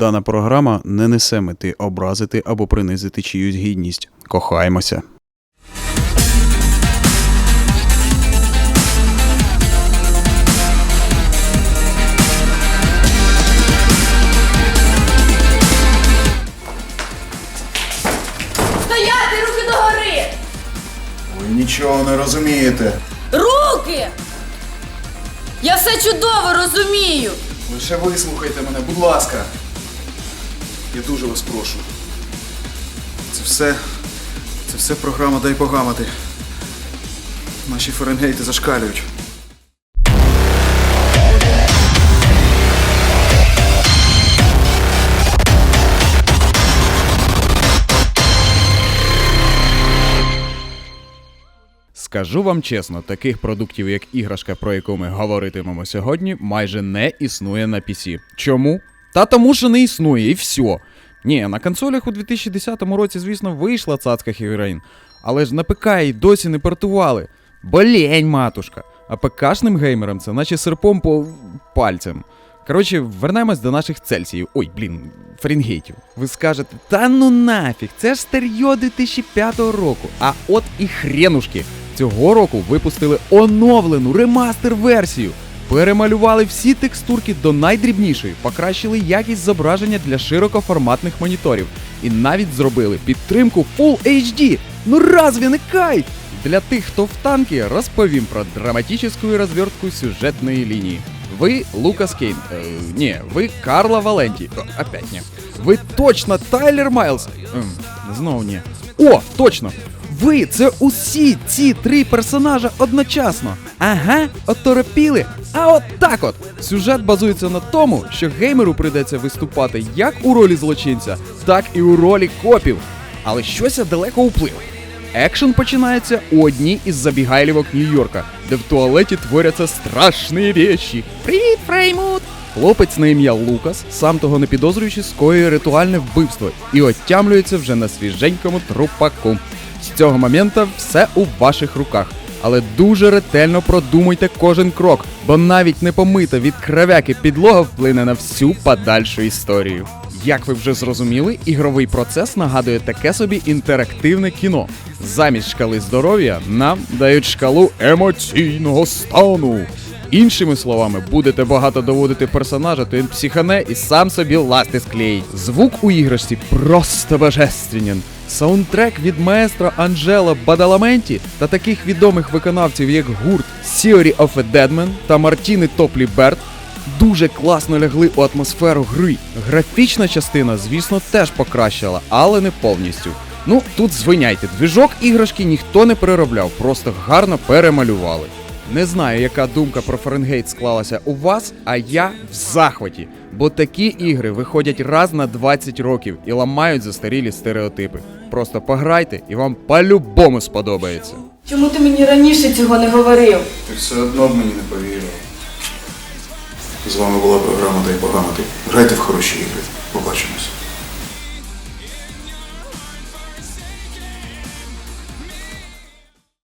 Дана програма не несе мети образити або принизити чиюсь гідність. Кохаймося. Стояти, руки догори! Ви нічого не розумієте. Руки! Я все чудово розумію! Лише вислухайте мене, будь ласка. Я дуже вас прошу. Це все. Це все програма Дай погамати. Наші Фаренгейти зашкалюють. Скажу вам чесно, таких продуктів, як іграшка, про яку ми говоритимемо сьогодні, майже не існує на PC. Чому? Та тому, що не існує, і все. Ні, на консолях у 2010 році, звісно, вийшла цацка Хіграїн, але ж на ПК її досі не портували. Болень, матушка. А ПКшним геймерам це наче серпом по пальцям. Коротше, вернемось до наших цельсіїв. Ой, блін, Фаренгейтів. Ви скажете, та ну нафіг, це ж старьо 2005 року. А от і хренушки. Цього року випустили оновлену ремастер-версію. Перемалювали всі текстурки до найдрібнішої, покращили якість зображення для широкоформатних моніторів і навіть зробили підтримку Full HD. Ну разве не кайф? Для тих, хто в танки, розповім про драматичну розвертку сюжетної лінії. Ви Лукас Кейн. Е, ні, ви Карла Валенті. О, опять ні. Ви точно Тайлер Майлз. Ем, знову ні. О, точно! Ви це усі ці три персонажа одночасно. Ага, оторопіли. А от так от. Сюжет базується на тому, що геймеру прийдеться виступати як у ролі злочинця, так і у ролі копів. Але щось далеко уплив. Екшен починається у одній із забігайлівок Нью-Йорка, де в туалеті творяться страшні речі. Привіт, Фреймут! Хлопець на ім'я Лукас, сам того не підозрюючи, скоює ритуальне вбивство і оттямлюється вже на свіженькому трупаку. З цього моменту все у ваших руках. Але дуже ретельно продумуйте кожен крок, бо навіть непомита від кровяки підлога вплине на всю подальшу історію. Як ви вже зрозуміли, ігровий процес нагадує таке собі інтерактивне кіно. Замість шкали здоров'я нам дають шкалу емоційного стану. Іншими словами, будете багато доводити персонажа, то він психане і сам собі ласти склеїть. Звук у іграшці просто божественен. Саундтрек від маестро Анджела Бадаламенті та таких відомих виконавців, як гурт Theory of a Deadman та Мартіни Топлі Берт, дуже класно лягли у атмосферу гри. Графічна частина, звісно, теж покращила, але не повністю. Ну, тут звиняйте, двіжок іграшки ніхто не переробляв, просто гарно перемалювали. Не знаю, яка думка про Фаренгейт склалася у вас, а я в захваті. Бо такі ігри виходять раз на 20 років і ламають застарілі стереотипи. Просто пограйте і вам по-любому сподобається. Чому ти мені раніше цього не говорив? Ти все одно б мені не повірив. З вами була програма Дай погамати. Грайте в хороші ігри. Побачимось.